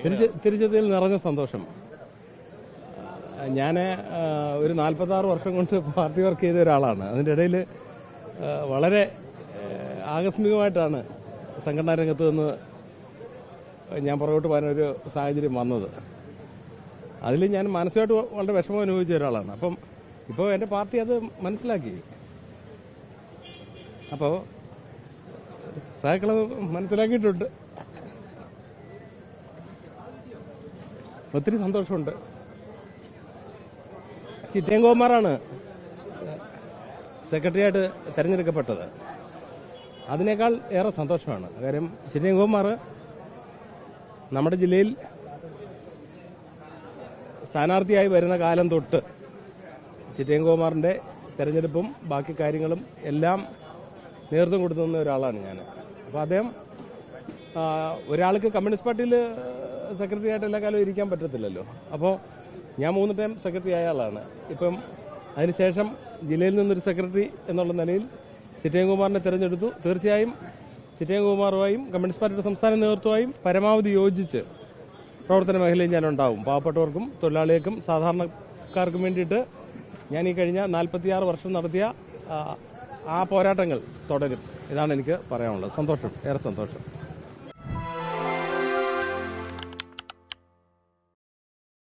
തിരിച്ച് തിരിച്ചതിൽ നിറഞ്ഞ സന്തോഷം. ഞാൻ ഒരു നാൽപ്പത്താറ് വർഷം കൊണ്ട് പാർട്ടി വർക്ക് ചെയ്ത ഒരാളാണ്. അതിന്റെ ഇടയിൽ വളരെ ആകസ്മികമായിട്ടാണ് സംഘടനാ രംഗത്ത് നിന്ന് ഞാൻ പുറകോട്ട് പോകാനൊരു സാഹചര്യം വന്നത്. അതിൽ ഞാൻ മാനസികമായിട്ട് വളരെ വിഷമം അനുഭവിച്ച ഒരാളാണ്. അപ്പം ഇപ്പോൾ എന്റെ പാർട്ടി അത് മനസ്സിലാക്കി. അപ്പോൾ സഹാക്കളത് മനസ്സിലാക്കിയിട്ടുണ്ട്. ഒത്തിരി സന്തോഷമുണ്ട്. ചിറ്റയൻകുമാറാണ് സെക്രട്ടറിയായിട്ട് തെരഞ്ഞെടുക്കപ്പെട്ടത്. അതിനേക്കാൾ ഏറെ സന്തോഷമാണ്. കാര്യം ചിറ്റയൻകുമാർ നമ്മുടെ ജില്ലയിൽ സ്ഥാനാർത്ഥിയായി വരുന്ന കാലം തൊട്ട് ചിറ്റയൻകുമാറിന്റെ തെരഞ്ഞെടുപ്പും ബാക്കി കാര്യങ്ങളും എല്ലാം നേതൃത്വം കൊടുത്തുന്ന ഒരാളാണ് ഞാൻ അപ്പോൾ അദ്ദേഹം ഒരാൾക്ക് കമ്മ്യൂണിസ്റ്റ് പാർട്ടിയിൽ സെക്രട്ടറി ആയിട്ട് എല്ലാ കാലവും ഇരിക്കാൻ പറ്റത്തില്ലല്ലോ. അപ്പോൾ ഞാൻ മൂന്ന് ടൈം സെക്രട്ടറി ആയ ആളാണ്. ഇപ്പം അതിനുശേഷം ജില്ലയിൽ നിന്നൊരു സെക്രട്ടറി എന്നുള്ള നിലയിൽ ചിറ്റയൻകുമാറിനെ തിരഞ്ഞെടുത്തു. തീർച്ചയായും ചിറ്റയൻകുമാറുമായും കമ്മ്യൂണിസ്റ്റ് പാർട്ടിയുടെ സംസ്ഥാന നേതൃത്വമായും പരമാവധി യോജിച്ച് പ്രവർത്തന മേഖലയിൽ ഞാൻ ഉണ്ടാവും പാവപ്പെട്ടവർക്കും തൊഴിലാളികൾക്കും സാധാരണക്കാർക്കും വേണ്ടിയിട്ട് ഞാൻ ഈ കഴിഞ്ഞ നാൽപ്പത്തിയാറ് വർഷം നടത്തിയ ആ പോരാട്ടങ്ങൾ തുടരും. ഇതാണ് എനിക്ക് പറയാനുള്ളത്. സന്തോഷം. ഏറെ സന്തോഷം.